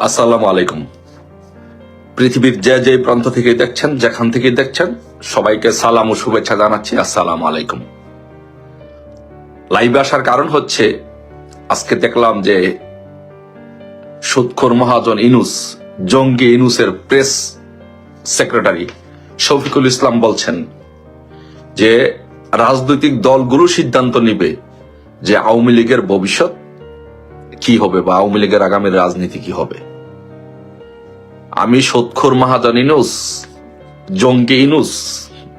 আসসালামু আলাইকুম। পৃথিবীর যে যে প্রান্ত থেকে দেখছেন, যেখান থেকে দেখছেন, সবাইকে সালাম ও শুভেচ্ছা জানাচ্ছি। আসসালামু আলাইকুম। লাইভে আসার কারণ হচ্ছে, আজকে দেখলাম যে সুৎখর মহাজন ইনুস, জঙ্গি ইনুসের প্রেস সেক্রেটারি শফিকুল ইসলাম বলছেন যে রাজনৈতিক দলগুলো সিদ্ধান্ত নিবে যে আওয়ামী লীগের ভবিষ্যৎ কি হবে বা আওয়ামী লীগের আগামী রাজনীতি কি হবে? আমি সৎখুর মাহাজান ইনুস, জঙ্গি ইনুস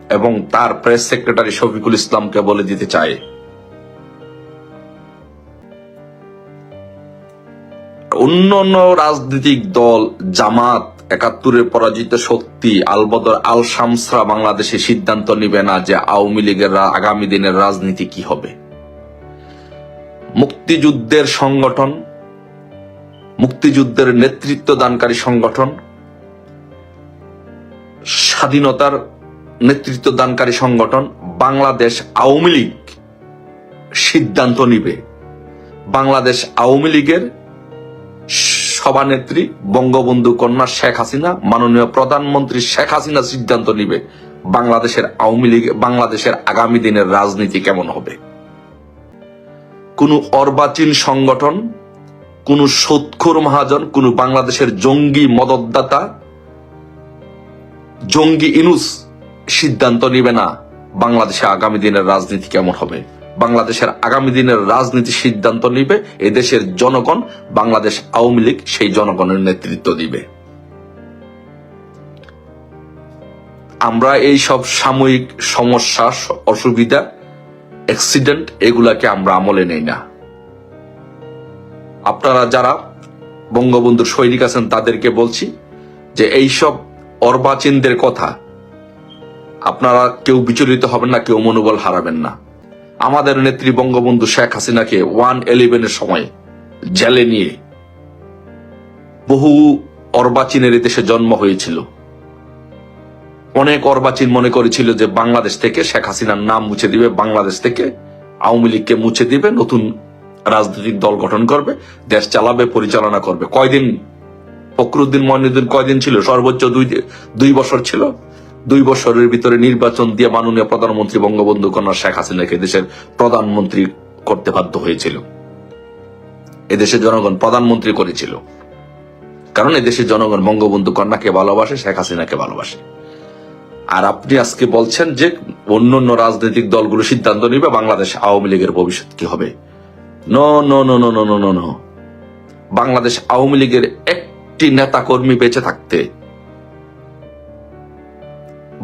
এবং তার প্রেস সেক্রেটারি শফিকুল ইসলামকে বলে দিতে চাই। অন্য অন্য রাজনৈতিক দল, জামাত, একাত্তরের পরাজিত শক্তি, আলবদর আল শামসরা বাংলাদেশে সিদ্ধান্ত নিবে না যে আওয়ামী লীগের আগামী দিনের রাজনীতি কি হবে। মুক্তিযুদ্ধের সংগঠন, মুক্তিযুদ্ধের নেতৃত্ব দানকারী সংগঠন, স্বাধীনতার নেতৃত্ব দানকারী সংগঠন, বাংলাদেশ আওয়ামী লীগ সিদ্ধান্ত নিবে। বাংলাদেশ আওয়ামী লীগের সভানেত্রী বঙ্গবন্ধু কন্যা শেখ হাসিনা, মাননীয় প্রধানমন্ত্রী শেখ হাসিনা সিদ্ধান্ত নিবে বাংলাদেশের আওয়ামী লীগ, বাংলাদেশের আগামী দিনের রাজনীতি কেমন হবে। কোন অর্বাচীন সংগঠন, কোন সৎখুর মহাজন, কোন বাংলাদেশের জঙ্গি মদতদাতা, জঙ্গি ইনুস সিদ্ধান্ত নিবে না বাংলাদেশে আগামী দিনের রাজনীতি কেমন হবে। বাংলাদেশের আগামী দিনের রাজনীতি সিদ্ধান্ত নিবে এদেশের জনগণ, বাংলাদেশ আওয়ামী লীগ সেই জনগণের নেতৃত্ব দিবে। আমরা এই সব সাময়িক সমস্যা, অসুবিধা অ্যাক্সিডেন্ট এগুলাকে আমরা আমলে নেই না। আপনারা যারা বঙ্গবন্ধুর সৈনিক আছেন, তাদেরকে বলছি যে এইসব অর্বাচীনদের কথা আপনারা কেউ বিচলিত হবেন না, কেউ মনোবল হারাবেন না। আমাদের নেত্রী বঙ্গবন্ধু শেখ হাসিনাকে ওয়ান ইলেভেনের সময় জেলে নিয়ে বহু অর্বাচীনের দেশে জন্ম হয়েছিল। অনেক অর্বাচীন মনে করেছিল যে বাংলাদেশ থেকে শেখ হাসিনার নাম মুছে দিবে, বাংলাদেশ থেকে আওয়ামী লীগকে মুছে দিবে, নতুন রাজনৈতিক দল গঠন করবে, দেশ চালাবে, পরিচালনা করবে। কয়দিন? ফখরুদ্দিন মহিনুদ্দিন কয়দিন ছিল? সর্বোচ্চ দুই দুই বছর ছিল। দুই বছরের ভিতরে নির্বাচন দিয়ে মাননীয় প্রধানমন্ত্রী বঙ্গবন্ধু কন্যা শেখ হাসিনাকে দেশের প্রধানমন্ত্রী করতে বাধ্য হয়েছিল। এদেশের জনগণ প্রধানমন্ত্রী করেছিল। কারণ এদেশের জনগণ বঙ্গবন্ধু কন্যাকে ভালোবাসে, শেখ হাসিনাকে ভালোবাসে। আর আপনি আজকে বলছেন যে অন্য অন্য রাজনৈতিক দলগুলো সিদ্ধান্ত নিবে, বাংলাদেশ আওয়ামী লীগের ভবিষ্যৎ কি হবে? বাংলাদেশ আওয়ামী লীগের একটি নেতা কর্মী বেঁচে থাকতে,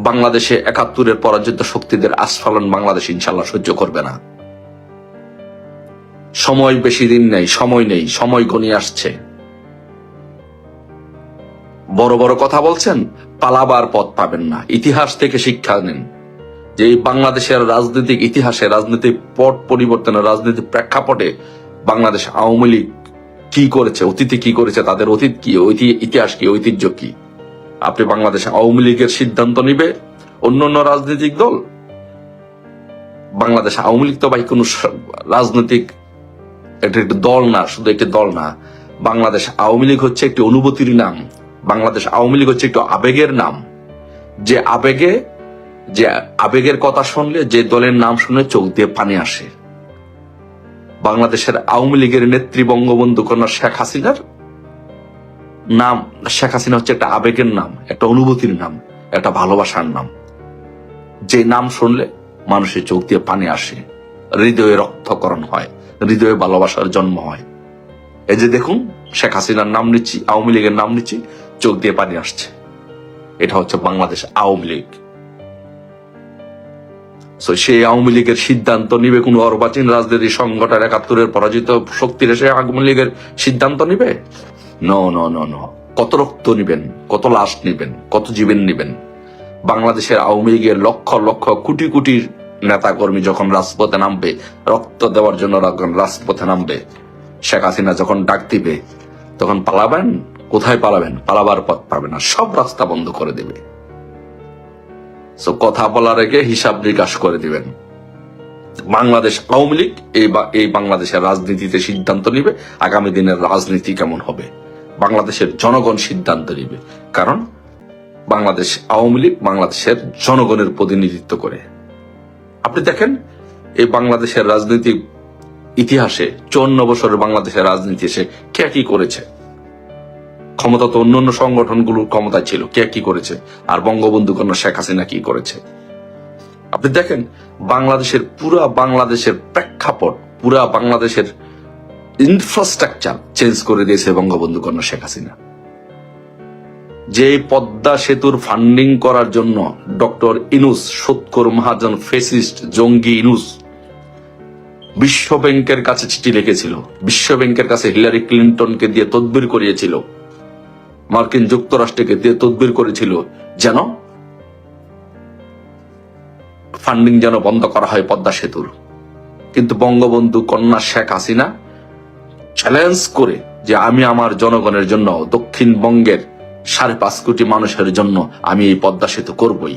বাংলাদেশে একাত্তরের পরাজিত শক্তিদের আস্ফালন বাংলাদেশ ইনশাল্লাহ সহ্য করবে না। সময় বেশি দিন নেই, সময় নেই, সময় গনিয়ে আসছে। বড় বড় কথা বলছেন, পালাবার পথ পাবেন না। ইতিহাস থেকে শিক্ষা নিন। যে বাংলাদেশের রাজনৈতিক ইতিহাসে, রাজনৈতিক পট পরিবর্তনের রাজনৈতিক প্রেক্ষাপটে বাংলাদেশ আওয়ামী লীগ কি করেছে, অতীতে কি করেছে, তাদের অতীত কি ইতিহাস কি, ঐতিহ্য কি? আপনি বাংলাদেশ আওয়ামী লীগের সিদ্ধান্ত নিবে? অন্য অন্য রাজনৈতিক দল? বাংলাদেশ আওয়ামী লীগ তো ভাই কোন রাজনৈতিক একটি দল না, শুধু একটি দল না। বাংলাদেশ আওয়ামী লীগ হচ্ছে একটি অনুভূতির নাম। বাংলাদেশ আওয়ামী লীগ হচ্ছে একটু আবেগের নাম। যে আবেগে, যে আবেগের কথা শুনলে যে দলের নাম শুনে চোখ দিয়ে পানি আসে। বাংলাদেশের আওয়ামী লীগের নেত্রী বঙ্গবন্ধু কন্যা শেখ হাসিনার নাম, শেখ হাসিনা হচ্ছে একটা আবেগের নাম, একটা অনুভূতির নাম, একটা ভালোবাসার নাম। যে নাম শুনলে মানুষের চোখ দিয়ে পানি আসে, হৃদয়ে রক্তকরণ হয়, হৃদয়ে ভালোবাসার জন্ম হয়। এই যে দেখুন শেখ হাসিনার নাম নিচ্ছি আওয়ামী লীগের নাম নিচ্ছি চোখ দিয়ে পানি আসছে। এটা হচ্ছে বাংলাদেশ আওয়ামী লীগ। So, সেই আওয়ামী লীগের সিদ্ধান্ত নিবে কোন অর্বাচীন রাজনৈতিক সংগঠন একাত্তরের পরাজিত শক্তির এসে আওয়ামী লীগের সিদ্ধান্ত নিবে? ন ন ন ন কত রক্ত নিবেন কত লাশ নিবেন কত জীবন নিবেন? বাংলাদেশের আওয়ামী লীগের লক্ষ লক্ষ কোটি কোটি নেতা কর্মী যখন রাজপথে নামবে রক্ত দেওয়ার জন্য রাজপথে নামবে শেখ হাসিনা যখন ডাক দিবে, তখন পালাবেন? কোথায় পালাবেন? পালাবার পথ পাবে না। সব রাস্তা বন্ধ করে দিবে। কথা বলার আগে হিসাব নিকাশ করে দিবেন। বাংলাদেশ আওয়ামী লীগ এই এই বাংলাদেশের রাজনীতিতে সিদ্ধান্ত নিবে, আগামী দিনের রাজনীতি কেমন হবে? বাংলাদেশের জনগণ সিদ্ধান্ত নিবে। কারণ, বাংলাদেশ আওয়ামী লীগ বাংলাদেশের জনগণের প্রতিনিধিত্ব করে। আপনি দেখেন, এই বাংলাদেশের রাজনৈতিক ইতিহাসে চুয়ান্ন বছরের বাংলাদেশের রাজনীতি এসে কে কি করেছে? ক্ষমতা তো অন্য অন্য সংগঠনগুলোর ক্ষমতায় ছিল, কে কি করেছে? আর বঙ্গবন্ধু কন্যা শেখ হাসিনা কি করেছে? আপনি দেখেন, বাংলাদেশের পুরা বাংলাদেশের প্রেক্ষাপট, পুরা বাংলাদেশের ইনফ্রাস্ট্রাকচার চেঞ্জ করে দিয়েছে বঙ্গবন্ধু কন্যা শেখ হাসিনা। যে পদ্মা সেতুর ফান্ডিং করার জন্য ডক্টর ইনুস সৎকর মহাজন ফেসিস্ট জঙ্গি ইনুস বিশ্ব ব্যাংকের কাছে চিঠি লিখেছিল। বিশ্ব ব্যাংকের কাছে হিলারি ক্লিন্টনকে দিয়ে তদবির করিয়েছিল। মার্কিন যুক্তরাষ্ট্রকে দিয়ে তদবির করেছিল যেন ফান্ডিং যেন বন্ধ করা হয় পদ্মা সেতুর। কিন্তু বঙ্গবন্ধু কন্যা শেখ হাসিনা চ্যালেঞ্জ করে যে আমি আমার জনগণের জন্য দক্ষিণবঙ্গের সাড়ে পাঁচ কোটি মানুষের জন্য আমি এই পদ্মা সেতু করবই।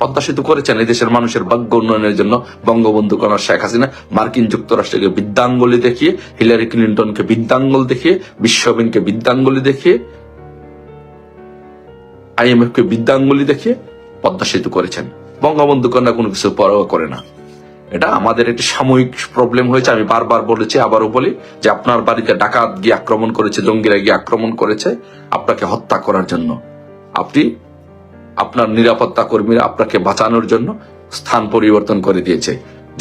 পদ্মা সেতু করেছেন এই দেশের মানুষের ভাগ্য উন্নয়নের জন্য বঙ্গবন্ধু কন্যা শেখ হাসিনা, মার্কিন যুক্তরাষ্ট্রকে বিদ্যাঙ্গলি দেখিয়ে, হিলারি ক্লিন্টনকে বিদ্যাঙ্গল দেখিয়ে বিশ্ব ব্যাংককে বিদ্যাঙ্গলি দেখিয়ে আইএমএফ কে বিদ্যাঙ্গুলি দেখিয়ে পদ্মা সেতু করেছেন। বঙ্গবন্ধু কন্যা কোনো কিছু পরোয়া করে না। এটা আমাদের একটি সাময়িক প্রবলেম হয়েছে, আমি বারবার বলেছি, আবারও বলি যে আপনার বাড়িতে ডাকাত গিয়ে আক্রমণ করেছে, জঙ্গিরা গিয়ে আক্রমণ করেছে, আপনাকে হত্যা করার জন্য। আপনি আপনার নিরাপত্তা কর্মীরা আপনাকে বাঁচানোর জন্য স্থান পরিবর্তন করে দিয়েছে।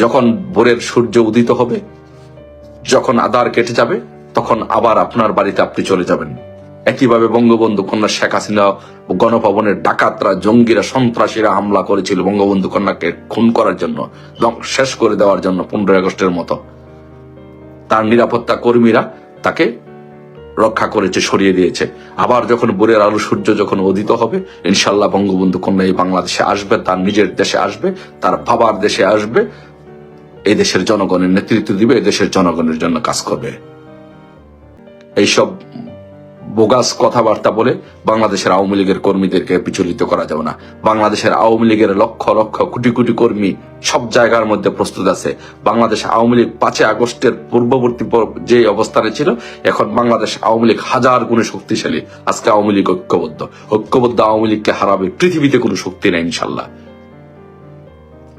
যখন ভোরের সূর্য উদিত হবে, যখন আদার কেটে যাবে, তখন আবার আপনার বাড়িতে আপনি চলে যাবেন। একইভাবে বঙ্গবন্ধু কন্যা শেখ হাসিনা গণভবনের ডাকাতরা, জঙ্গিরা, সন্ত্রাসীরা হামলা করেছিল বঙ্গবন্ধু কন্যাকে খুন করার জন্য শেষ করে দেওয়ার জন্য পনেরোই আগস্টের মতো। তার নিরাপত্তা কর্মীরা তাকে রক্ষা করেছে, সরিয়ে দিয়েছে। আবার যখন বোরের আলো সূর্য যখন অধিত হবে, ইনশাল্লাহ বঙ্গবন্ধু কন্যা এই বাংলাদেশে আসবে, তার নিজের দেশে আসবে, তার বাবার দেশে আসবে। এই দেশের জনগণের নেতৃত্ব দিবে, এই দেশের জনগণের জন্য কাজ করবে। এইসব বোগাস কথাবার্তা বলে বাংলাদেশের আওয়ামী লীগের কর্মীদেরকে বিচলিত করা যাবে না। বাংলাদেশের আওয়ামী লীগের লক্ষ লক্ষ কোটি কোটি কর্মী সব জায়গার মধ্যে প্রস্তুত আছে। বাংলাদেশ আওয়ামী লীগ পাঁচই আগস্টের পূর্ববর্তী যে অবস্থানে ছিল, এখন বাংলাদেশ আওয়ামী লীগ হাজার গুণে শক্তিশালী। আজকে আওয়ামী লীগ ঐক্যবদ্ধ। ঐক্যবদ্ধ আওয়ামী লীগকে হারাবে পৃথিবীতে কোনো শক্তি নেই ইনশাল্লাহ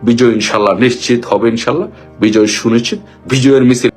বিজয় ইনশাল্লাহ নিশ্চিত হবে ইনশাল্লাহ বিজয় সুনিশ্চিত। বিজয়ের মিছিল